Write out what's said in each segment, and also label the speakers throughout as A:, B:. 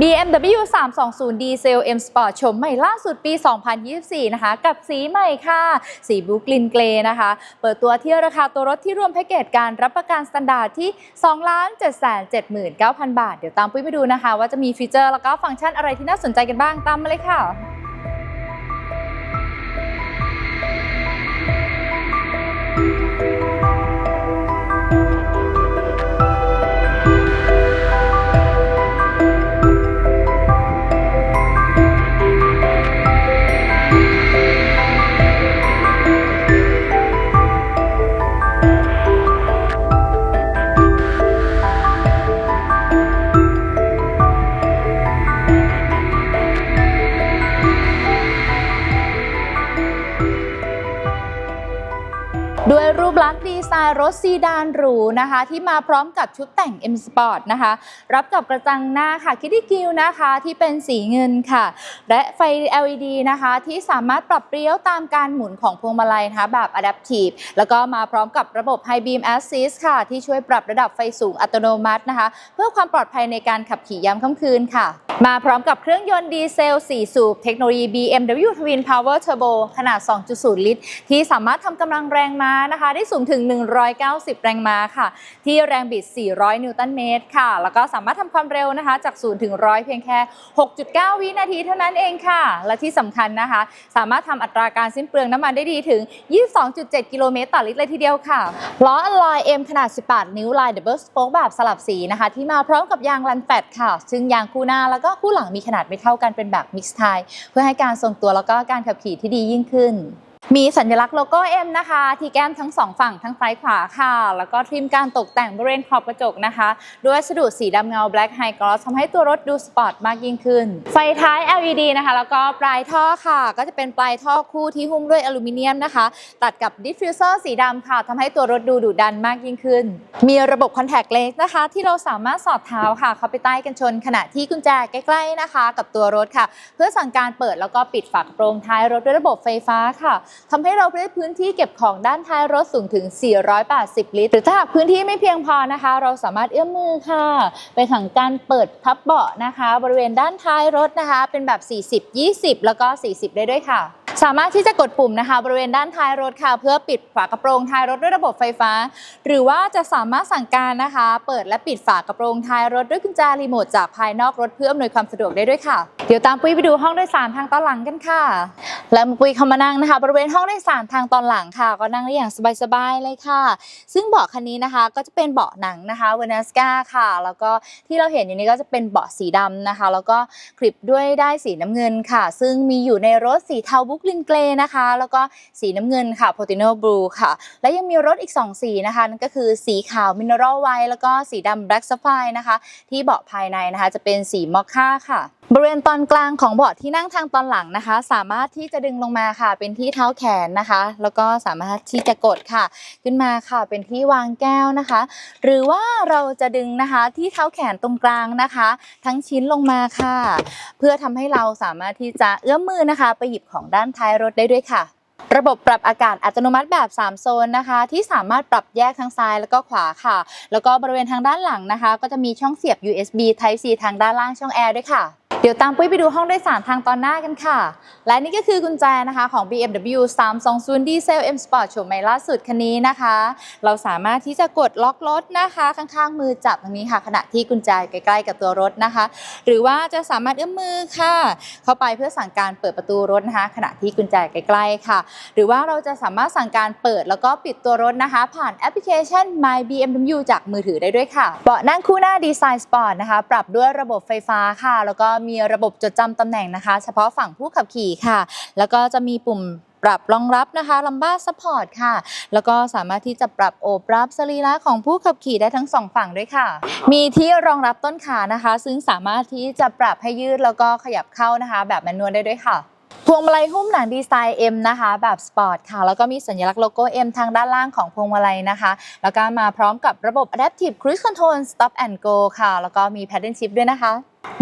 A: BMW 320 Diesel M Sport ชมใหม่ล่าสุดปี 2024 นะคะ กับสีใหม่ค่ะ สีบลูกลินเกรนะคะ เปิดตัวที่ราคาตัวรถที่รวมแพ็กเกจการรับประกันสแตนดาร์ดที่ 2,779,000 บาท เดี๋ยวตามปุ้ยไปดูนะคะ ว่าจะมีฟีเจอร์แล้วก็ฟังก์ชันอะไรที่น่าสนใจกันบ้างตามมาเลยค่ะ รถซีดานหรูนะคะ ที่มาพร้อมกับชุดแต่ง M Sport นะคะ รับกับกระจังหน้าค่ะคิดดี้กิลนะคะที่เป็นสีเงินค่ะ และไฟ LED นะคะที่สามารถปรับเปรี้ยวตามการหมุนของพวงมาลัยนะคะแบบ Adaptive แล้วก็มาพร้อมกับระบบ High Beam Assist ค่ะ ที่ช่วยปรับระดับไฟสูงอัตโนมัตินะคะ เพื่อความปลอดภัยในการขับขี่ยามค่ำคืนค่ะ มาพร้อมกับเครื่องยนต์ดีเซล 4 สูบ เทคโนโลยี BMW Twin Power Turbo ขนาด 2.0 ลิตร ที่สามารถทำกำลังแรงม้านะคะ ได้สูงถึง 190 แรงม้าค่ะ ที่แรงบิด 400 นิวตันเมตรค่ะ แล้วก็สามารถทำความเร็วนะคะ จาก 0 ถึง 100 เพียงแค่ 6.9 วินาทีเท่านั้นเองค่ะ และที่สำคัญนะคะ สามารถทำอัตราการสิ้นเปลืองน้ำมันได้ดีถึง 22.7 กิโลเมตรต่อลิตรเลยทีเดียวค่ะล้ออลลอย M ขนาด 18 นิ้วลาย Double Spoke แบบสลับสีนะคะ ที่มาพร้อมกับยางลันแฟตค่ะ ซึ่งยางคู่หน้าแล้วก็คู่หลังมีขนาดไม่เท่ากันเป็นแบบมิกซ์ไทเพื่อให้การทรงตัวแล้วก็การขับขี่ที่ดียิ่งขึ้น มีสัญลักษณ์โลโก้ M นะคะ ที่แก้มทั้งสองฝั่งทั้งซ้ายขวาค่ะ แล้วก็ทริมการตกแต่งบริเวณขอบกระจกนะคะ ด้วยวัสดุสีดำเงา Black High Gloss ทำให้ตัวรถดูสปอร์ตมากยิ่งขึ้น ไฟท้าย LED นะคะ แล้วก็ปลายท่อค่ะ ก็จะเป็นปลายท่อคู่ที่หุ้มด้วยอลูมิเนียมนะคะ ตัดกับดิฟฟิวเซอร์สีดำค่ะทำให้ตัวรถดูดุดันมากยิ่งขึ้น มีระบบคอนแทคเลนส์นะคะ ที่เราสามารถสอดเท้าค่ะ เข้าไปใต้กันชน ขณะที่กุญแจใกล้ๆนะคะ กับตัวรถค่ะ เพื่อสั่งการเปิดแล้วก็ปิดฝากระโปรงท้ายรถด้วยระบบไฟฟ้าค่ะทำให้เราได้พื้นที่เก็บของด้านท้ายรถสูงถึง 480 ลิตร หรือถ้าหากพื้นที่ไม่เพียงพอนะคะ เราสามารถเอื้อมมือค่ะ ไปถังการเปิดพับเบาะนะคะ บริเวณด้านท้ายรถนะคะ เป็นแบบ 40 20 แล้วก็ 40 ได้ด้วยค่ะสามารถที่จะกดปุ่มนะคะ บริเวณด้านท้ายรถค่ะ เพื่อปิดฝากระโปรงท้ายรถด้วยระบบไฟฟ้า หรือว่าจะสามารถสั่งการนะคะ เปิดและปิดฝากระโปรงท้ายรถด้วยกุญแจรีโมทจากภายนอกรถเพื่ออำนวยความสะดวกได้ด้วยค่ะเดี๋ยวตามปุ้ยไปดูห้องโดยสารทางตอนหลังกันค่ะ แล้วปุ้ยเข้ามานั่งนะคะ บริเวณห้องโดยสารทางตอนหลังค่ะ ก็นั่งได้อย่างสบายๆเลยค่ะ ซึ่งเบาะคันนี้นะคะ ก็จะเป็นเบาะหนังนะคะเวนัสกาค่ะ แล้วก็ที่เราเห็นอยู่นี้ก็จะเป็นเบาะสีดำนะคะ แล้วก็คลิปด้วยได้สีน้ำเงินค่ะ ซึ่งมีอยู่ในรถสีเทาบุกลินเกรนะคะ แล้วก็สีน้ำเงินค่ะ p o t i n o Blue ค่ะ และยังมีรถอีก 2 สีนะคะนั่นก็คือสีขาว Mineral White แล้วก็สีดำ Black Sapphire นะคะ ที่เบาะภายในนะคะ จะเป็นสีมอคค่าค่ะ บริเวณตอนอนกลางของเบาะที่นั่งทางตอนหลังนะคะ สามารถที่จะดึงลงมาค่ะ เป็นที่เท้าแขนนะคะ แล้วก็สามารถที่จะกดค่ะ ขึ้นมาค่ะ เป็นที่วางแก้วนะคะ หรือว่าเราจะดึงนะคะที่เท้าแขนตรงกลางนะคะ ทั้งชิ้นลงมาค่ะ เพื่อทำให้เราสามารถที่จะเอื้อมมือนะคะ ไปหยิบของด้านท้ายรถได้ด้วยค่ะระบบปรับอากาศอัตโนมัติแบบ 3 โซนนะคะ ที่สามารถปรับแยกทั้งซ้ายแล้วก็ขวาค่ะ แล้วก็บริเวณทางด้านหลังนะคะ ก็จะมีช่องเสียบ USB Type C ทางด้านล่างช่องแอร์ด้วยค่ะ เดี๋ยวตามปุ้ยไปดูห้องโดยสารทางตอนหน้ากันค่ะ และนี่ก็คือกุญแจนะคะของ BMW 320 Diesel M Sport โฉมใหม่ล่าสุดคันนี้นะคะ เราสามารถที่จะกดล็อกรถนะคะข้างๆ มือจับตรงนี้ค่ะ ขณะที่กุญแจใกล้ๆ กับตัวรถนะคะ หรือว่าจะสามารถเอื้อมมือค่ะ เข้าไปเพื่อสั่งการเปิดประตูรถนะคะ ขณะที่กุญแจใกล้ๆค่ะ หรือว่าเราจะสามารถสั่งการเปิดแล้วก็ปิดตัวรถนะคะ ผ่านแอปพลิเคชัน My BMW จากมือถือได้ด้วยค่ะเบาะนั่งคู่หน้าดีไซน์สปอร์ตนะคะ ปรับด้วยระบบไฟฟ้าค่ะ แล้วก็มีีระบบจดจำตำแหน่งนะคะ เฉพาะฝั่งผู้ขับขี่ค่ะ แล้วก็จะมีปุ่มปรับรองรับนะคะลัมบ้าซัพพอร์ตค่ะ แล้วก็สามารถที่จะปรับโอบรับสรีระของผู้ขับขี่ได้ทั้งสองฝั่งด้วยค่ะ มีที่รองรับต้นขานะคะ ซึ่งสามารถที่จะปรับให้ยืดแล้วก็ขยับเข้านะคะ แบบแมนนวลได้ด้วยค่ะพวงมาลัยหุ้มหนังดีไซน์ M นะคะ แบบสปอร์ตค่ะ แล้วก็มีสัญลักษณ์โลโก้ M ทางด้านล่างของพวงมาลัยนะคะ แล้วก็มาพร้อมกับระบบ Adaptive Cruise Control Stop and Go ค่ะ แล้วก็มี Paddle Shift ด้วยนะคะ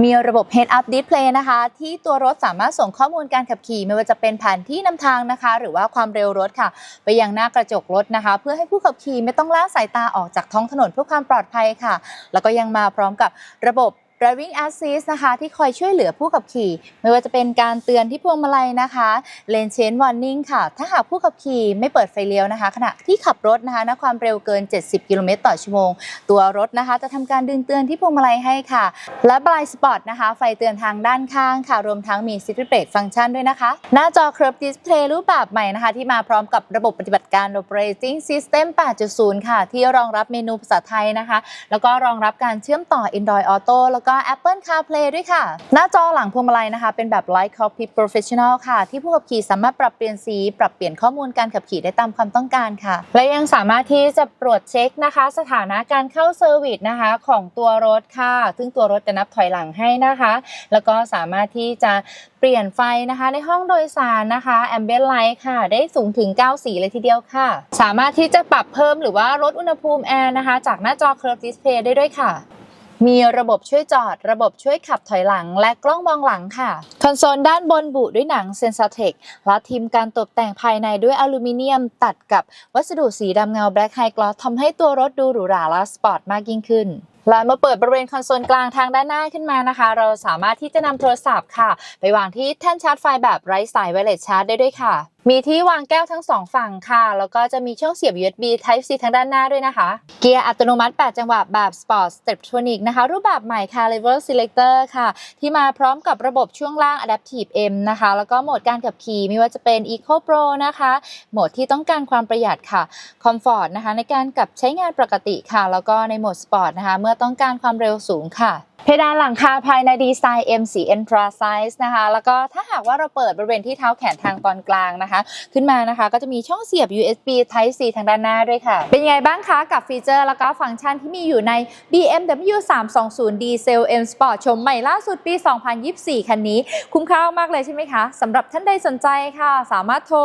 A: มีระบบ Head Up Display นะคะ ที่ตัวรถสามารถส่งข้อมูลการขับขี่ ไม่ว่าจะเป็นแผนที่นำทางนะคะ หรือว่าความเร็วรถค่ะ ไปยังหน้ากระจกรถนะคะ เพื่อให้ผู้ขับขี่ไม่ต้องละสายตาออกจากท้องถนนเพื่อความปลอดภัยค่ะ แล้วก็ยังมาพร้อมกับระบบ Driving Assist นะคะที่คอยช่วยเหลือผู้ขับขี่ ไม่ว่าจะเป็นการเตือนที่พวงมาลัยนะคะ Lane Change Warning ค่ะ ถ้าหากผู้ขับขี่ไม่เปิดไฟเลี้ยวนะคะ ขณะที่ขับรถนะคะณความเร็วเกิน 70 กิโลเมตรต่อชั่วโมง ตัวรถนะคะ จะทำการดึงเตือนที่พวงมาลัยให้ค่ะ และ Blind Spot นะคะ ไฟเตือนทางด้านข้างค่ะ รวมทั้งมี City Brake ฟังก์ชันด้วยนะคะ หน้าจอ Curve Display รูปแบบใหม่นะคะ ที่มาพร้อมกับระบบปฏิบัติการ Operating System 8.0 ค่ะ ที่รองรับเมนูภาษาไทยนะคะ แล้วก็รองรับการเชื่อมต่อ Android Auto แล้วก็ Apple CarPlay ด้วยค่ะ หน้าจอหลังพวงมาลัยนะคะ เป็นแบบ Light Cockpit Professional ค่ะ ที่ผู้ขับขี่สามารถปรับเปลี่ยนสี ปรับเปลี่ยนข้อมูลการขับขี่ได้ตามความต้องการค่ะ และยังสามารถที่จะตรวจเช็คนะคะ สถานะการเข้าเซอร์วิสนะคะของตัวรถค่ะ ซึ่งตัวรถจะนับถอยหลังให้นะคะ แล้วก็สามารถที่จะเปลี่ยนไฟนะคะ ในห้องโดยสารนะคะ Ambient Light ค่ะ ได้สูงถึง 9 สีเลยทีเดียวค่ะ สามารถที่จะปรับเพิ่มหรือว่าลดอุณหภูมิแอร์นะคะ จากหน้าจอ Curve Display ได้ด้วยค่ะ มีระบบช่วยจอด ระบบช่วยขับถอยหลัง และกล้องมองหลังค่ะ คอนโซลด้านบนบุด้วยหนังเซนซ t เทคและทีมการตกแต่งภายในด้วยอลูมิเนียมตัดกับวัสดุสีดำเงาแบล็คไฮกลอสทำให้ตัวรถดูหรูหราและสปอร์ตมากยิ่งขึ้นและเมื่อเปิดบริเวณคอนโซลกลางทางด้านหน้าขึ้นมานะคะ เราสามารถที่จะนำโทรศัพท์ค่ะ ไปวางที่แท่นชาร์จไฟแบบไร้สายไวเลสชาร์จได้ด้วยค่ะมีที่วางแก้วทั้งสองฝั่งค่ะ แล้วก็จะมีช่องเสียบ USB Type C ทางด้านหน้าด้วยนะคะ เกียร์อัตโนมัติ 8 จังหวะแบบ Sport Steptronic นะคะ รูปแบบใหม่ค่ะ Level Selector ค่ะ ที่มาพร้อมกับระบบช่วงล่าง Adaptive M นะคะ แล้วก็โหมดการขับขี่ไม่ว่าจะเป็น Eco Pro นะคะ โหมดที่ต้องการความประหยัดค่ะ Comfort นะคะในการกับใช้งานปกติค่ะ แล้วก็ในโหมด Sport นะคะ เมื่อต้องการความเร็วสูงค่ะ เพดานหลังคาภายในดีไซน์ M4 Entra Size นะคะ แล้วก็ถ้าหากว่าเราเปิดบริเวณที่เท้าแขนทางตอนกลางนะคะ ขึ้นมานะคะก็จะมีช่องเสียบ USB Type C ทางด้านหน้าด้วยค่ะ เป็นยังไงบ้างคะกับฟีเจอร์แล้วก็ฟังก์ชันที่มีอยู่ใน BMW 320 Diesel M Sport ชมใหม่ล่าสุดปี 2024 คันนี้ คุ้มค่ามากเลยใช่ไหมคะสำหรับท่านใดสนใจค่ะ สามารถโทร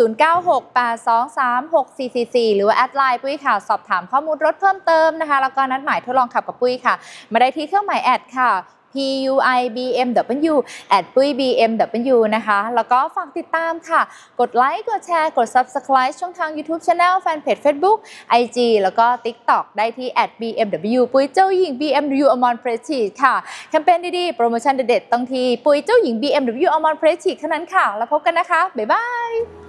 A: 0968236444 หรือว่าแอดไลน์ปุ้ยค่ะ สอบถามข้อมูลรถเพิ่มเติมนะคะ แล้วก็นัดหมายทดลองขับกับปุ้ยค่ะ มาได้ที่เครื่องมายแอดค่ะ PUI BMW แอดปุ้ย BMW นะคะ แล้วก็ฝากติดตามค่ะ กดไลค์ กดแชร์ กด Subscribe ช่องทาง YouTube Channel แฟนเพจ Facebook IG แล้วก็ TikTok ได้ที่ @BMW ปุ้ยเจ้าหญิง BMW Amon Prestige ค่ะ แคมเปญดีๆ โปรโมชั่นเด็ดๆต้องที่ ปุ้ยเจ้าหญิง BMW Amon Prestige เท่านั้นค่ะ แล้วพบกันนะคะ บ๊ายบาย